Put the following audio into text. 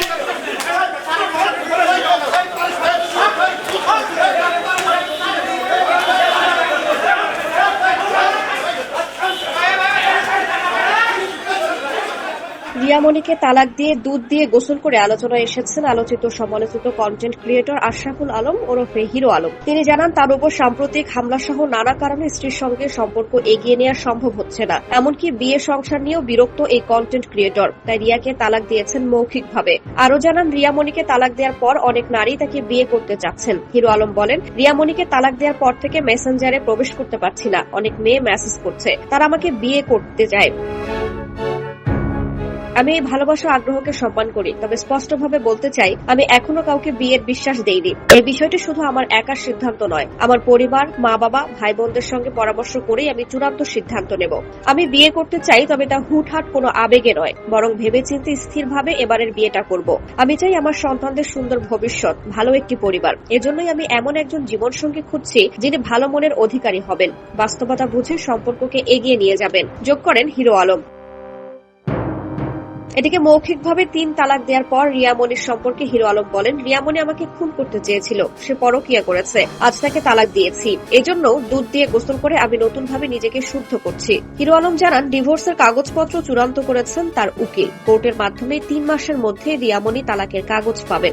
何? রিয়ামণিকে তালাক দিয়ে, দুধ দিয়ে গোসল করে আলোচনায় এসেছেন আলোচিত, সমালোচিত কন্টেন্ট ক্রিয়েটর আশরাফুল আলম, ওরফে হিরো আলম। তিনি জানান, তার উপর সাম্প্রতিক হামলা সহ নানা কারণে স্ত্রীর সঙ্গে সম্পর্ক এগিয়ে নেওয়া সম্ভব হচ্ছে না। এমনকি বিয়ে সংসার নিয়েও বিরক্ত এই কন্টেন্ট ক্রিয়েটর তাই রিয়াকে তালাক দিয়েছেন মৌখিকভাবে। আরও জানান, রিয়ামণিকে তালাক দেওয়ার পর অনেক নারী তাকে বিয়ে করতে চাচ্ছেন। হিরো আলম বলেন, রিয়ামণিকে তালাক দেওয়ার পর থেকে মেসেঞ্জারে প্রবেশ করতে পারছি না। অনেক মেয়ে মেসেজ করছে। তারা আমাকে বিয়ে করতে চায়। আমি এই ভালোবাসা আগ্রহকে সম্মান করি, তবে স্পষ্টভাবে বলতে চাই, আমি এখনও কাউকে বিয়ের বিশ্বাস দেইনি। এই বিষয়টি শুধু আমার একার সিদ্ধান্ত নয়, আমার পরিবার মা বাবা ভাই বোনদের সঙ্গে পরামর্শ করেই আমি চূড়ান্ত সিদ্ধান্ত নেব। আমি বিয়ে করতে চাই, তবে তা হুটহাট কোনো আবেগে নয়, বরং ভেবেচিন্তে স্থিরভাবে এবারের বিয়েটা করব। আমি চাই আমার সন্তানদের সুন্দর ভবিষ্যৎ, ভালো একটি পরিবার। এজন্যই আমি এমন একজন জীবনসঙ্গী খুঁজছি, যিনি ভালো মনের অধিকারী হবেন, বাস্তবতা বুঝে সম্পর্ককে এগিয়ে নিয়ে যাবেন। যোগ করেন হিরো আলম। এদিকে মৌখিকভাবে তিন তালাক দেওয়ার পর রিয়ামনির সম্পর্কে হিরো আলম বলেন রিয়ামনি আমাকে খুন করতে চেয়েছিল। সে পরকিয়া করেছে। আজ তাকে তালাক দিয়েছি। এজন্য দুধ দিয়ে গোসল করে আমি নতুনভাবে নিজেকে শুদ্ধ করছি। হিরো আলম জানান, ডিভোর্সের কাগজপত্র চূড়ান্ত করেছেন তার উকিল। কোর্টের মাধ্যমে তিন মাসের মধ্যে রিয়ামনি তালাকের কাগজ পাবেন।